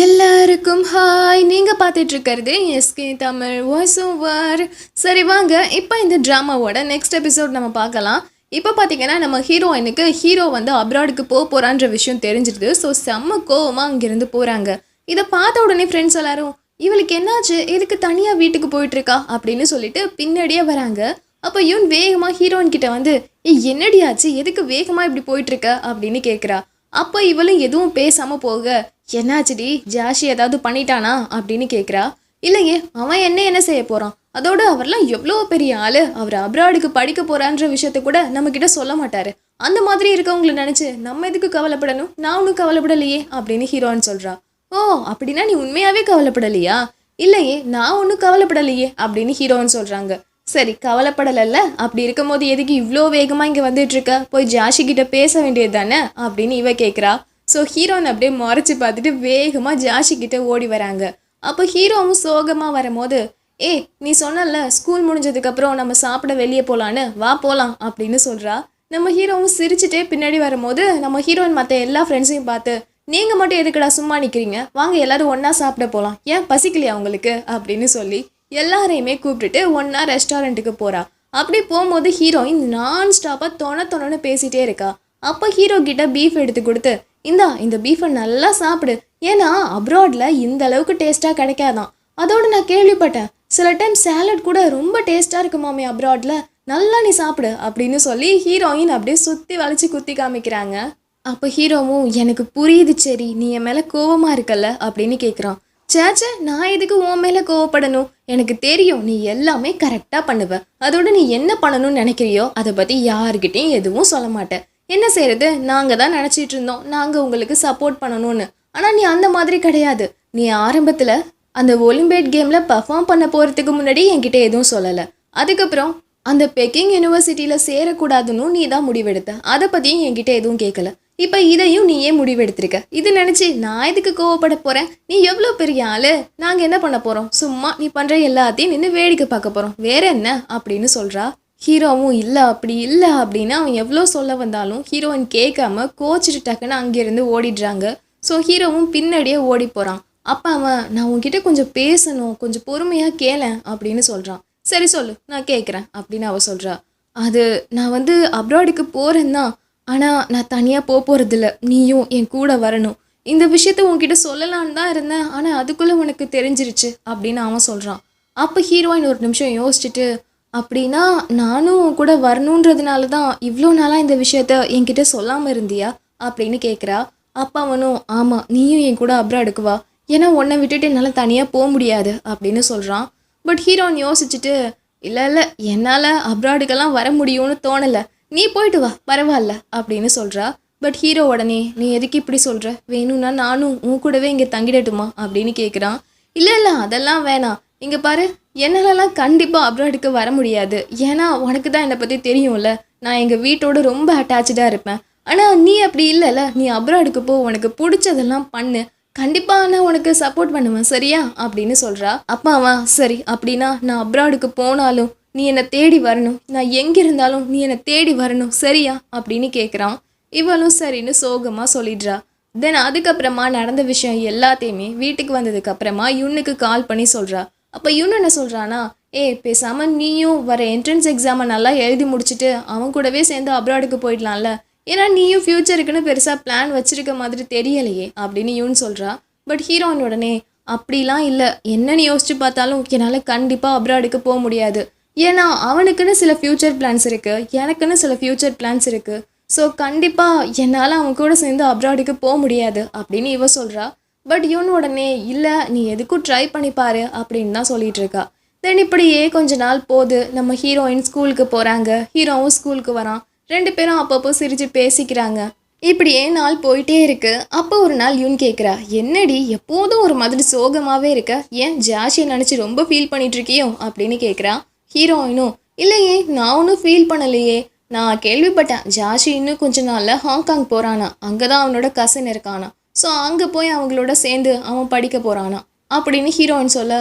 எல்லாருக்கும் ஹாய் நீங்கள் பார்த்துட்டு இருக்கிறது எஸ்கே தமிழ் வாய்ஸ் ஓவர் சரி வாங்க. இப்போ இந்த ட்ராமாவோட நெக்ஸ்ட் எபிசோட் நம்ம பார்க்கலாம். இப்போ பார்த்தீங்கன்னா நம்ம ஹீரோயினுக்கு ஹீரோ வந்து அப்ராடுக்கு போக போகிறான்ற விஷயம் தெரிஞ்சிருது. ஸோ செம்ம கோவமாக அங்கேருந்து போகிறாங்க இதை பார்த்த உடனே ஃப்ரெண்ட்ஸ் எல்லாரும் இவளுக்கு என்னாச்சு? எதுக்கு தனியாக வீட்டுக்கு போயிட்டு இருக்கா அப்படின்னு சொல்லிட்டு பின்னாடியே வராங்க. அப்போ இவன் வேகமாக ஹீரோயின் கிட்ட வந்து ஏய் என்னடியாச்சு எதுக்கு வேகமாக இப்படி போயிட்டுருக்க? அப்படின்னு கேட்குறா அப்போ இவளும் எதுவும் பேசாமல் போக என்னாச்சுடி? ஜாஷி ஏதாவது பண்ணிட்டானா? அப்படின்னு கேட்குறா இல்லையே அவன் என்ன என்ன செய்ய போறான்? அதோட அவர்லாம் எவ்வளோ பெரிய ஆளு. அவர் அப்ராடுக்கு படிக்க போறான்ற விஷயத்த கூட நம்ம கிட்ட சொல்ல மாட்டார். அந்த மாதிரி இருக்கவங்களை நினச்சி நம்ம எதுக்கு கவலைப்படணும்? நான் ஒன்றும் கவலைப்படலையே அப்படின்னு ஹீரோன்னு சொல்றா. ஓ அப்படின்னா நீ உண்மையாவே கவலைப்படலையா? இல்லையே நான் ஒன்றும் கவலைப்படலையே அப்படின்னு ஹீரோன்னு சொல்றாங்க. சரி கவலைப்படலைல்ல? அப்படி இருக்கும்போது எதுக்கு இவ்வளோ வேகமாக இங்கே வந்துட்டு இருக்க? போய் ஜாஷி கிட்ட பேச வேண்டியது தானே? அப்படின்னு இவ கேட்குறா ஸோ ஹீரோன் அப்படியே மறைச்சி பார்த்துட்டு வேகமாக ஜாஷி கிட்டே ஓடி வராங்க. அப்போ ஹீரோவும் சோகமாக வரும்போது ஏய் நீ சொன்னல ஸ்கூல் முடிஞ்சதுக்கப்புறம் நம்ம சாப்பிட வெளியே போகலான்னு வா போகலாம் அப்படின்னு சொல்கிறா நம்ம ஹீரோவும் சிரிச்சுட்டே பின்னாடி வரும்போது நம்ம ஹீரோயின் மற்ற எல்லா ஃப்ரெண்ட்ஸையும் பார்த்து நீங்கள் மட்டும் எதுக்குடா சும்மா நிற்கிறீங்க வாங்க எல்லாரும் ஒன்றா சாப்பிட போகலாம் ஏன் பசிக்கலையா உங்களுக்கு? அப்படின்னு சொல்லி எல்லாரையுமே கூப்பிட்டுட்டு ஒன்றா ரெஸ்டாரண்ட்டுக்கு போகிறா அப்படி போகும்போது ஹீரோயின் நான் ஸ்டாப்பாக தொண தொணன்னு பேசிகிட்டே இருக்கா. அப்போ ஹீரோ கிட்ட பீஃப் எடுத்து கொடுத்து இந்தா இந்த பீஃபை நல்லா சாப்பிடு. ஏன்னா அப்ராடில் இந்த அளவுக்கு டேஸ்ட்டாக கிடைக்காதான். அதோடு நான் கேள்விப்பட்டேன். சில டைம் சாலட் கூட ரொம்ப டேஸ்ட்டாக இருக்குமாமே அப்ராட்ல நல்லா நீ சாப்பிடு அப்படின்னு சொல்லி ஹீரோயின் அப்படியே சுற்றி வளைச்சி குத்தி காமிக்கிறாங்க. அப்போ ஹீரோவும் எனக்கு புரியுது சரி நீ என் மேலே கோவமாக இருக்கல்ல? அப்படின்னு கேட்குறான் சேச்சே நான் எதுக்கு உன் மேலே கோவப்படணும்? எனக்கு தெரியும் நீ எல்லாமே கரெக்டாக பண்ணுவ. அதோட நீ என்ன பண்ணணும்னு நினைக்கிறியோ அதை பற்றி யாருக்கிட்டேயும் எதுவும் சொல்ல மாட்டேன் என்ன செய்கிறது நாங்கள் தான் நினச்சிட்டு இருந்தோம். நாங்கள் உங்களுக்கு சப்போர்ட் பண்ணணும்னு. ஆனால் நீ அந்த மாதிரி கிடையாது. நீ ஆரம்பத்தில் அந்த ஒலிம்பியட் கேமில் பர்ஃபார்ம் பண்ண போகிறதுக்கு முன்னாடி என்கிட்ட எதுவும் சொல்லலை. அதுக்கப்புறம் அந்த பெக்கிங் யூனிவர்சிட்டியில் சேரக்கூடாதுன்னு நீ தான் முடிவெடுத்த. அதை பற்றியும் என்கிட்ட எதுவும் கேட்கல இப்போ இதையும் நீயே முடிவெடுத்திருக்க. இது நினச்சி நான் எதுக்கு கோவப்பட போகிறேன் நீ எவ்வளோ பெரிய ஆளு? நாங்கள் என்ன பண்ண போகிறோம் சும்மா நீ பண்ணுற எல்லாத்தையும் நின்று வேடிக்கை பார்க்க போகிறோம் வேற என்ன? அப்படின்னு சொல்கிறா ஹீரோவும் இல்லை அப்படி இல்லை அப்படின்னு அவன் எவ்வளோ சொல்ல வந்தாலும் ஹீரோயின் கேட்காம கோச்சிட்டு டக்குன்னு அங்கேருந்து ஓடிடுறாங்க. ஸோ ஹீரோவும் பின்னாடியே ஓடி போகிறான் அப்போ அவன் நான் உன்கிட்ட கொஞ்சம் பேசணும் கொஞ்சம் பொறுமையாக கேளேன் அப்படின்னு சொல்கிறான் சரி சொல்லு நான் கேட்குறேன் அப்படின்னு அவள் சொல்கிறா அது நான் வந்து அப்ராடுக்கு போகிறேன் தான். ஆனால் நான் தனியாக போக போகிறதில்ல நீயும் என் கூட வரணும். இந்த விஷயத்த உன்கிட்ட சொல்லலான்னு தான் இருந்தேன். ஆனால் அதுக்குள்ளே உனக்கு தெரிஞ்சிருச்சு அப்படின்னு அவன் சொல்கிறான் அப்போ ஹீரோயின் ஒரு நிமிஷம் யோசிச்சுட்டு அப்படின்னா நானும் கூட வரணுன்றதுனால தான் இவ்வளோ நாளாக இந்த விஷயத்த என்கிட்ட சொல்லாமல் இருந்தியா அப்படின்னு கேட்குறா அப்பா அவனும் ஆமாம் நீயும் என் கூட அப்ராடுக்கு வா ஏன்னா உன்னை விட்டுட்டு என்னால் தனியாக போக முடியாது அப்படின்னு சொல்கிறான் பட் ஹீரோன் யோசிச்சுட்டு இல்லை இல்லை என்னால் அப்ராடுக்கெல்லாம் வர முடியும்னு தோணலை. நீ போயிட்டு வா பரவாயில்ல அப்படின்னு சொல்கிறா பட் ஹீரோ உடனே நீ எதுக்கு இப்படி சொல்கிற வேணும்னா நானும் உன் கூடவே இங்கே தங்கிடட்டுமா? அப்படின்னு கேட்குறான் இல்லை இல்லை அதெல்லாம் வேணாம். இங்கே பாரு என்னாலலாம் கண்டிப்பாக அப்ராடுக்கு வர முடியாது. ஏன்னா உனக்கு தான் என்னை பற்றி தெரியும்ல. நான் எங்கள் வீட்டோட ரொம்ப அட்டாச்சாக இருப்பேன். ஆனால் நீ அப்படி இல்லைல்ல நீ அப்ராடுக்கு போ. உனக்கு பிடிச்சதெல்லாம் பண்ணு. கண்டிப்பாக நான் உனக்கு சப்போர்ட் பண்ணுவேன் சரியா? அப்படின்னு சொல்கிறா அப்பாவா சரி அப்படின்னா நான் அப்ராடுக்கு போனாலும் நீ என்னை தேடி வரணும். நான் எங்கே இருந்தாலும் நீ என்னை தேடி வரணும் சரியா? அப்படின்னு கேட்குறான் இவளும் சரின்னு சோகமாக சொல்லிடுறா. தென் அதுக்கப்புறமா நடந்த விஷயம் எல்லாத்தையுமே வீட்டுக்கு வந்ததுக்கப்புறமா யுன்னுக்கு கால் பண்ணி சொல்கிறா அப்போ இவனு என்ன சொல்கிறானா ஏ பேசாமல் நீயும் வர என்ட்ரன்ஸ் எக்ஸாமை நல்லா எழுதி முடிச்சுட்டு அவன் கூடவே சேர்ந்து அப்ராடுக்கு போயிடலாம்ல. ஏன்னா நீயும் ஃப்யூச்சருக்குன்னு பெருசாக பிளான் வச்சுருக்க மாதிரி தெரியலையே அப்படின்னு இவன் சொல்கிறா பட் ஹீரோயின் உடனே அப்படிலாம் இல்லை. என்னன்னு யோசிச்சு பார்த்தாலும் என்னால் கண்டிப்பாக அப்ராடுக்கு போக முடியாது. ஏன்னா அவனுக்குன்னு சில ஃப்யூச்சர் பிளான்ஸ் இருக்குது எனக்குன்னு சில ஃப்யூச்சர் பிளான்ஸ் இருக்குது ஸோ கண்டிப்பாக என்னால் அவன் கூட சேர்ந்து அப்ராடுக்கு போக முடியாது அப்படின்னு இவ சொல்கிறா பட் இவன் உடனே இல்லை நீ எதுக்கும் ட்ரை பண்ணி பாரு அப்படின்னு தான் சொல்லிட்டு இருக்கா. தென் இப்படியே கொஞ்ச நாள் போகுது நம்ம ஹீரோயின் ஸ்கூலுக்கு போகிறாங்க ஹீரோவும் ஸ்கூலுக்கு வரான். ரெண்டு பேரும் அப்பப்போ சிரித்து பேசிக்கிறாங்க. இப்படியே நாள் போயிட்டே இருக்கு. அப்போ ஒரு நாள் யூன் கேட்குறா என்னடி எப்போதும் ஒரு மாதிரி சோகமாகவே இருக்க? ஏன் ஜாஷியை நினச்சி ரொம்ப ஃபீல் பண்ணிட்டுருக்கியோ? அப்படின்னு கேட்குறா ஹீரோயினும் இல்லையே நான் ஒன்றும் ஃபீல் பண்ணலையே. நான் கேள்விப்பட்டேன் ஜாஷி இன்னும் கொஞ்ச நாளில் ஹாங்காங் போகிறானா அங்கே தான் அவனோட கசின் இருக்கானா. ஸோ அங்கே போய் அவங்களோட சேர்ந்து அவன் படிக்க போகிறானா அப்படின்னு ஹீரோயின் சொல்ல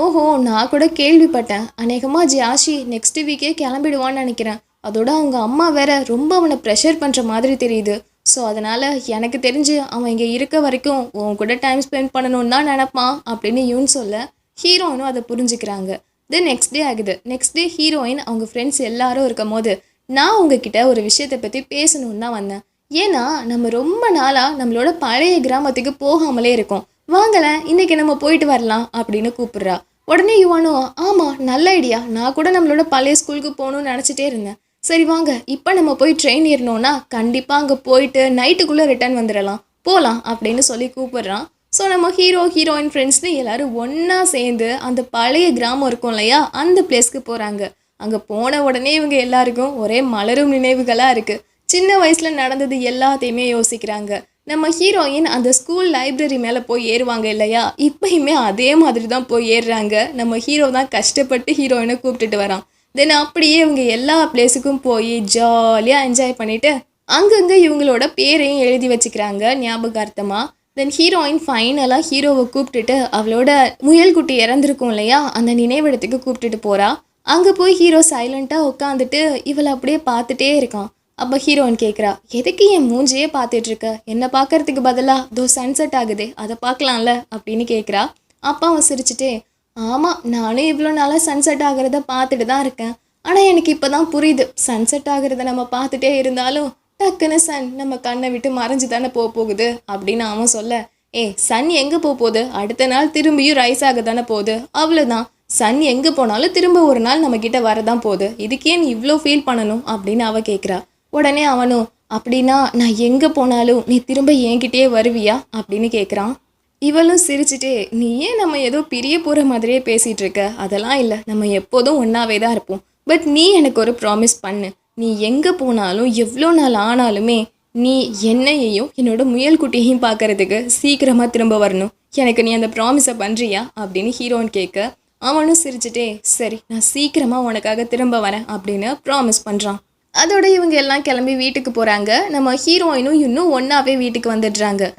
ஓஹோ நான் கூட கேள்விப்பட்டேன். அநேகமாக ஜியாஷி நெக்ஸ்ட் வீக்கே கிளம்பிடுவான்னு நினைக்கிறேன். அதோட அவங்க அம்மா வேற ரொம்ப அவனை ப்ரெஷர் பண்ணுற மாதிரி தெரியுது. ஸோ அதனால் எனக்கு தெரிஞ்சு அவன் இங்கே இருக்க வரைக்கும் உன் கூட டைம் ஸ்பெண்ட் பண்ணணும்னு தான் நினப்பான் அப்படின்னு யூன் சொல்ல ஹீரோயினும் அதை புரிஞ்சுக்கிறாங்க. தென் நெக்ஸ்ட் டே ஆகுது. நெக்ஸ்ட் டே ஹீரோயின் அவங்க ஃப்ரெண்ட்ஸ் எல்லாரும் இருக்கும் போது நான் உங்ககிட்ட ஒரு விஷயத்தை பற்றி பேசணும்னு தான் வந்தேன். ஏன்னா நம்ம ரொம்ப நாளாக நம்மளோட பழைய கிராமத்துக்கு போகாமலே இருக்கோம். வாங்கலை இன்னைக்கு நம்ம போயிட்டு வரலாம் அப்படின்னு கூப்பிட்றா. உடனே யுவானோ ஆமாம் நல்ல ஐடியா நான் கூட நம்மளோட பழைய ஸ்கூலுக்கு போகணும்னு நினச்சிட்டே இருந்தேன். சரி வாங்க இப்போ நம்ம போய் ட்ரெயின் ஏறினோன்னா கண்டிப்பாக அங்கே போயிட்டு நைட்டுக்குள்ளே ரிட்டர்ன் வந்துடலாம். போகலாம் அப்படின்னு சொல்லி கூப்பிட்றான். ஸோ நம்ம ஹீரோ ஹீரோயின் ஃப்ரெண்ட்ஸ்னு எல்லோரும் ஒன்றா சேர்ந்து அந்த பழைய கிராமம் இருக்கும் இல்லையா? அந்த பிளேஸ்க்கு போகிறாங்க அங்கே போன உடனே இவங்க எல்லாருக்கும் ஒரே மலரும் நினைவுகளாக இருக்குது சின்ன வயசில் நடந்தது எல்லாத்தையுமே யோசிக்கிறாங்க. நம்ம ஹீரோயின் அந்த ஸ்கூல் லைப்ரரி மேலே போய் ஏறுவாங்க இல்லையா? இப்பயுமே அதே மாதிரி தான் போய் ஏறுறாங்க. நம்ம ஹீரோ தான் கஷ்டப்பட்டு ஹீரோயினை கூப்பிட்டுட்டு வரான். தென் அப்படியே இவங்க எல்லா பிளேஸுக்கும் போய் ஜாலியாக என்ஜாய் பண்ணிட்டு அங்கங்கே இவங்களோட பேரையும் எழுதி வச்சுக்கிறாங்க ஞாபகார்த்தமாக தென் ஹீரோயின் ஃபைனலாக ஹீரோவை கூப்பிட்டுட்டு அவளோட முயல்குட்டி இறந்துருக்கும் இல்லையா? அந்த நினைவிடத்துக்கு கூப்பிட்டுட்டு போகிறா அங்கே போய் ஹீரோ சைலண்ட்டாக உட்காந்துட்டு இவளை அப்படியே பார்த்துட்டே இருக்கான். அப்போ ஹீரோயின் கேட்குறா எதுக்கு என் மூஞ்சியே பார்த்துட்டு இருக்க என்னை பார்க்கறதுக்கு பதிலாக தோ சன்செட் ஆகுது அதை பார்க்கலாம்ல? அப்படின்னு கேட்குறா அப்பா அவன் சிரிச்சிட்டே ஆமாம் நானும் இவ்வளோ நாளாக சன்செட் ஆகிறத பார்த்துட்டு தான் இருக்கேன். ஆனால் எனக்கு இப்போ தான் புரியுது. சன்செட் ஆகிறத நம்ம பார்த்துட்டே இருந்தாலும் டக்குன்னு சன் நம்ம கண்ணை விட்டு மறைஞ்சு தானே போக போகுது அப்படின்னு அவன் சொல்ல. ஏ சன் எங்கே போக போகுது? அடுத்த நாள் திரும்பியும் ரைஸ் ஆக தானே போகுது. அவ்வளோதான் சன் எங்கே போனாலும் திரும்ப ஒரு நாள் நம்மக்கிட்ட வரதான் போகுது. இதுக்கே நீ இவ்வளோ ஃபீல் பண்ணணும் அப்படின்னு அவள் கேட்குறா உடனே அவனும் அப்படின்னா நான் எங்கே போனாலும் நீ திரும்ப என்கிட்டயே வருவியா? அப்படின்னு கேட்குறான் இவளும் சிரிச்சிட்டே நீ ஏன் நம்ம ஏதோ பிரிய போகிற மாதிரியே பேசிகிட்டு இருக்க? அதெல்லாம் இல்லை. நம்ம எப்போதும் ஒன்றாவே தான் இருப்போம். பட் நீ எனக்கு ஒரு ப்ராமிஸ் பண்ணு. நீ எங்கே போனாலும் எவ்வளோ நாள் ஆனாலுமே நீ என்னையையும் என்னோட முயல் குட்டியையும் பார்க்கறதுக்கு சீக்கிரமாக திரும்ப வரணும். எனக்கு நீ அந்த ப்ராமிஸை பண்ணுறியா அப்படின்னு ஹீரோன் கேட்க. அவனும் சிரிச்சிட்டே சரி நான் சீக்கிரமாக உனக்காக திரும்ப வரேன் அப்படின்னு ப்ராமிஸ் பண்ணுறான் அதோட இவங்க எல்லாம் கிளம்பி வீட்டுக்கு போகிறாங்க நம்ம ஹீரோயினும் இன்னும் ஒன்றாவே வீட்டுக்கு வந்துடுறாங்க.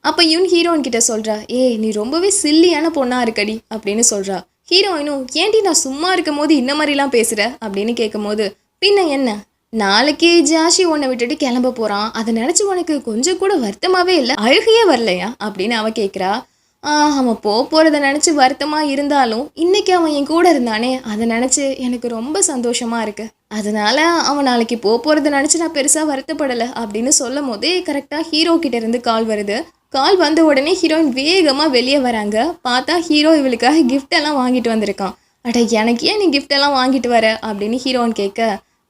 அப்போ இவன் ஹீரோயின் கிட்ட சொல்கிறா ஏய் நீ ரொம்பவே சில்லியான பொண்ணாக இருக்கடி அப்படின்னு சொல்கிறா ஹீரோயினும் ஏன்டி நான் சும்மா இருக்கும் போது இந்த மாதிரிலாம் பேசுகிற அப்படின்னு கேட்கும்போது பின்ன என்ன? நாளைக்கு ஜாஷி உன்னை விட்டுட்டு கிளம்ப போகிறான் அதை நினச்சி உனக்கு கொஞ்சம் கூட வருத்தமாகவே இல்லை? அழுகையே வரலையா? அப்படின்னு அவ கேட்குறா அவன் போக போகிறத நினச்சி வருத்தமாக இருந்தாலும் இன்றைக்கி அவன் என் கூட இருந்தானே அதை நினச்சி எனக்கு ரொம்ப சந்தோஷமாக இருக்குது அதனால் அவன் நாளைக்கு போக போகிறத நினச்சி நான் பெருசாக வருத்தப்படலை அப்படின்னு சொல்லும் போதே கரெக்டாக ஹீரோ இருந்து கால் வருது. கால் வந்த உடனே ஹீரோயின் வேகமாக வெளியே வராங்க. பார்த்தா ஹீரோ இவளுக்காக gift எல்லாம் வாங்கிட்டு வந்திருக்கான். அட எனக்கு ஏன் நீ gift எல்லாம் வாங்கிட்டு வர அப்படின்னு ஹீரோயின் கேட்க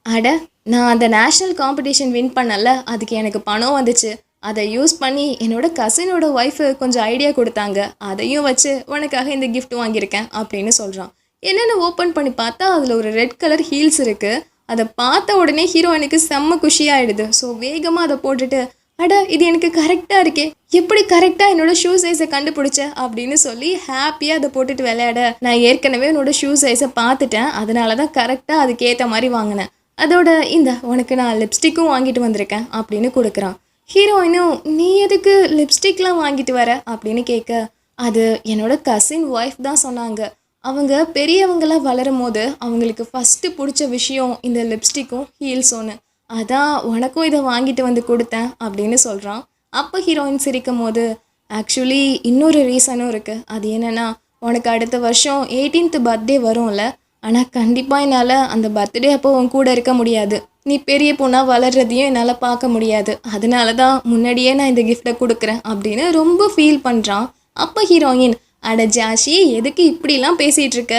அட நான் அந்த நேஷ்னல் காம்படிஷன் வின் பண்ணல அதுக்கு எனக்கு பணம் வந்துச்சு. அதை யூஸ் பண்ணி என்னோட கசினோட ஒய்ஃபு கொஞ்சம் ஐடியா கொடுத்தாங்க. அதையும் வச்சு உனக்காக இந்த கிஃப்ட் வாங்கியிருக்கேன் அப்படின்னு சொல்கிறான் என்னென்னு ஓப்பன் பண்ணி பார்த்தா அதில் ஒரு ரெட் கலர் ஹீல்ஸ் இருக்குது அதை பார்த்த உடனே ஹீரோயினுக்கு செம்ம குஷியாகிடுது ஸோ வேகமாக அதை போட்டுட்டு அட இது எனக்கு கரெக்டாக இருக்கே. எப்படி கரெக்டாக என்னோட ஷூ சைஸை கண்டுபிடிச்ச? அப்படின்னு சொல்லி ஹாப்பியாக அதை போட்டுட்டு விளையாட நான் ஏற்கனவே உன்னோட ஷூ சைஸை பார்த்துட்டேன். அதனால தான் கரெக்டாக அதுக்கேற்ற மாதிரி வாங்கினேன். அதோட இந்த உனக்கு நான் லிப்ஸ்டிக்கும் வாங்கிட்டு வந்திருக்கேன் அப்படின்னு கொடுக்குறான். ஹீரோயினும் நீ எதுக்கு லிப்ஸ்டிக்லாம் வாங்கிட்டு வர? அப்படின்னு கேட்க அது என்னோட கசின் ஒய்ஃப் தான் சொன்னாங்க. அவங்க பெரியவங்களா வளரும் போது அவங்களுக்கு ஃபஸ்ட்டு பிடிச்ச விஷயம் இந்த லிப்ஸ்டிக்கும் ஹீல்ஸோன்னு அதான் உனக்கும் இதை வாங்கிட்டு வந்து கொடுத்தேன் அப்படின்னு சொல்கிறான் அப்போ ஹீரோயின் சிரிக்கும் போது ஆக்சுவலி இன்னொரு ரீசனும் இருக்குது அது என்னென்னா உனக்கு அடுத்த வருஷம் 18th பர்த்டே வரும்ல. ஆனால் கண்டிப்பாக என்னால் அந்த பர்த்டே அப்போ உன் கூட இருக்க முடியாது. நீ பெரிய பொண்ணாக வளர்றதையும் என்னால் பார்க்க முடியாது. அதனால தான் முன்னாடியே நான் இந்த கிஃப்ட்டை கொடுக்குறேன் அப்படின்னு ரொம்ப ஃபீல் பண்ணுறான் அப்போ ஹீரோயின் அட ஜாஷி எதுக்கு இப்படிலாம் பேசிகிட்டு இருக்க?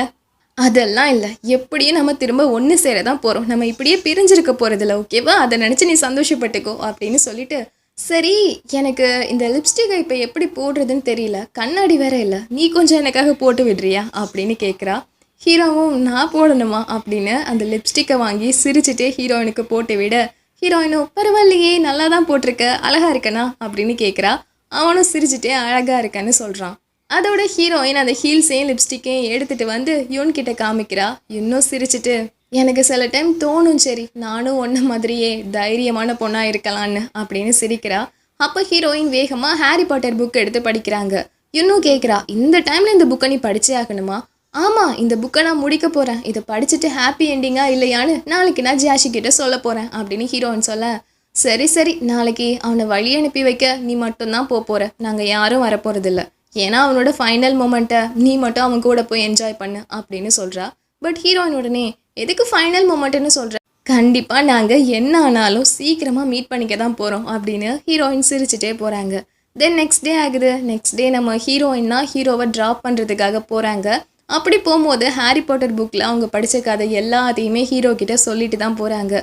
அதெல்லாம் இல்லை. எப்படியும் நம்ம திரும்ப ஒன்று சேர தான் போகிறோம் நம்ம இப்படியே பிரிஞ்சிருக்க போகிறதில்ல ஓகேவா? அதை நினச்சி நீ சந்தோஷப்பட்டுக்கோ அப்படின்னு சொல்லிட்டு சரி எனக்கு இந்த லிப்ஸ்டிக்கை இப்போ எப்படி போடுறதுன்னு தெரியல. கண்ணாடி வேற இல்லை. நீ கொஞ்சம் எனக்காக போட்டு விடுறியா? அப்படின்னு கேட்குறா ஹீரோவும் நான் போடணுமா? அப்படின்னு அந்த லிப்ஸ்டிக்கை வாங்கி சிரிச்சுட்டே ஹீரோயினுக்கு போட்டு விட. ஹீரோயினும் பரவாயில்லையே நல்லா தான் போட்டிருக்க. அழகா இருக்கனா? அப்படின்னு கேட்குறா அவனும் சிரிச்சுட்டே அழகா இருக்கன்னு சொல்கிறான் அதோட ஹீரோயின் அந்த ஹீல்ஸையும் லிப்ஸ்டிக்கையும் எடுத்துகிட்டு வந்து யூன் கிட்ட காமிக்கிறா. இன்னும் சிரிச்சிட்டு எனக்கு சில டைம் தோணும் சரி நானும் ஒன்றை மாதிரியே தைரியமான பொண்ணாக இருக்கலான்னு அப்படின்னு சிரிக்கிறா. அப்போ ஹீரோயின் வேகமாக ஹாரி பாட்டர் புக் எடுத்து படிக்கிறாங்க. இன்னும் கேட்குறா இந்த டைமில் இந்த புக்கை நீ படிச்சே ஆகணுமா? ஆமாம் இந்த புக்கை நான் முடிக்க போகிறேன் இதை படிச்சுட்டு ஹாப்பி எண்டிங்காக இல்லையான்னு நாளைக்கு நான் ஜாஷி கிட்ட சொல்ல போகிறேன் அப்படின்னு ஹீரோயின் சொல்ல சரி சரி நாளைக்கு அவனை வழி அனுப்பி வைக்க நீ மட்டும்தான் போக போகிற நாங்கள் யாரும் வரப்போகிறதில்ல ஏன்னா அவனோட ஃபைனல் மூமெண்ட்டை நீ மட்டும் அவன் கூட போய் என்ஜாய் பண்ணு அப்படின்னு சொல்கிறா பட் ஹீரோயின் உடனே எதுக்கு ஃபைனல் மூமெண்ட்டுன்னு சொல்கிற கண்டிப்பாக நாங்கள் என்ன ஆனாலும் சீக்கிரமாக மீட் பண்ணிக்க தான் போகிறோம் அப்படின்னு ஹீரோயின் சிரிச்சுட்டே போகிறாங்க தென் நெக்ஸ்ட் டே ஆகுது. நெக்ஸ்ட் டே நம்ம ஹீரோயின்னா ஹீரோவை ட்ராப் பண்ணுறதுக்காக போகிறாங்க அப்படி போகும்போது ஹாரி பாட்டர் புக்கில் அவங்க படித்த கதை எல்லாத்தையுமே ஹீரோ கிட்ட சொல்லிட்டு தான் போகிறாங்க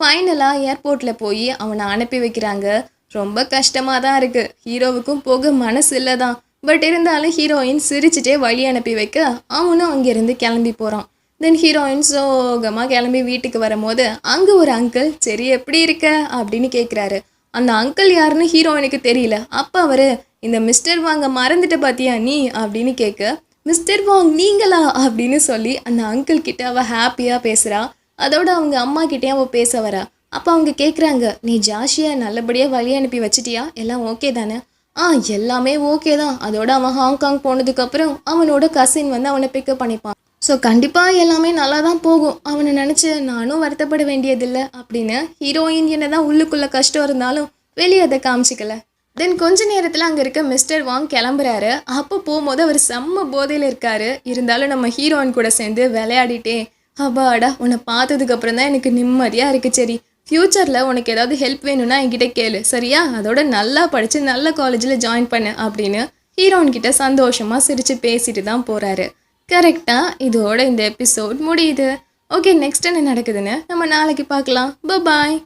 ஃபைனலாக ஏர்போர்ட்டில் போய் அவனை அனுப்பி வைக்கிறாங்க. ரொம்ப கஷ்டமாக தான் இருக்குது ஹீரோவுக்கும் போக மனசு இல்லை தான். பட் இருந்தாலும் ஹீரோயின் சிரிச்சிட்டே வழி அனுப்பி வைக்க அவனும் அங்கேருந்து கிளம்பி போகிறான் தென் ஹீரோயின் சோகமாக கிளம்பி வீட்டுக்கு வரும்போது அங்கே ஒரு அங்கிள் சரி எப்படி இருக்க? அப்படின்னு கேட்குறாரு அந்த அங்கிள் யாருன்னு ஹீரோயினுக்கு தெரியல. அப்போ அவர் இந்த மிஸ்டர் வாங்க மறந்துட்ட பார்த்தியா நீ? அப்படின்னு கேட்க மிஸ்டர் வாங் நீங்களா? அப்படின்னு சொல்லி அந்த அங்கிள் கிட்ட அவள் ஹாப்பியாக பேசுகிறா அதோட அவங்க அம்மா கிட்டேயும் அவள் பேச வரா. அப்போ அவங்க கேட்குறாங்க நீ ஜாஷியை நல்லபடியாக வழி அனுப்பி வச்சிட்டியா? எல்லாம் ஓகே தானே? ஆ எல்லாமே ஓகே தான். அதோட அவன் ஹாங்காங் போனதுக்கப்புறம் அவனோட கசின் வந்து அவனை பிக்கப் பண்ணிப்பான். ஸோ கண்டிப்பாக எல்லாமே நல்லா தான் போகும். அவனை நினச்சி நானும் வருத்தப்பட வேண்டியதில்லை. அப்படின்னு ஹீரோயின் என்ன தான் உள்ளுக்குள்ளே கஷ்டம் இருந்தாலும் வெளியே அதை காமிச்சிக்கல. தென் கொஞ்ச நேரத்தில் அங்கே இருக்க மிஸ்டர் வாங் கிளம்புறாரு. அப்போ போகும்போது அவர் செம்ம போதையில் இருக்காரு. இருந்தாலும் நம்ம ஹீரோயின் கூட சேர்ந்து விளையாடிட்டே அப்பாடா உன்னை பார்த்ததுக்கப்புறம் தான் எனக்கு நிம்மதியாக இருக்குது சரி. ஃப்யூச்சரில் உனக்கு ஏதாவது ஹெல்ப் வேணும்னா என்கிட்ட கேளு சரியா? அதோட நல்லா படித்து நல்ல காலேஜில் ஜாயின் பண்ணு அப்படின்னு ஹீரோயின் கிட்ட சந்தோஷமாக சிரித்து பேசிட்டு தான் போகிறாரு கரெக்டாக இதோட இந்த எபிசோட் முடியுது. ஓகே நெக்ஸ்ட் என்ன நடக்குதுன்னு நம்ம நாளைக்கு பார்க்கலாம். பாய்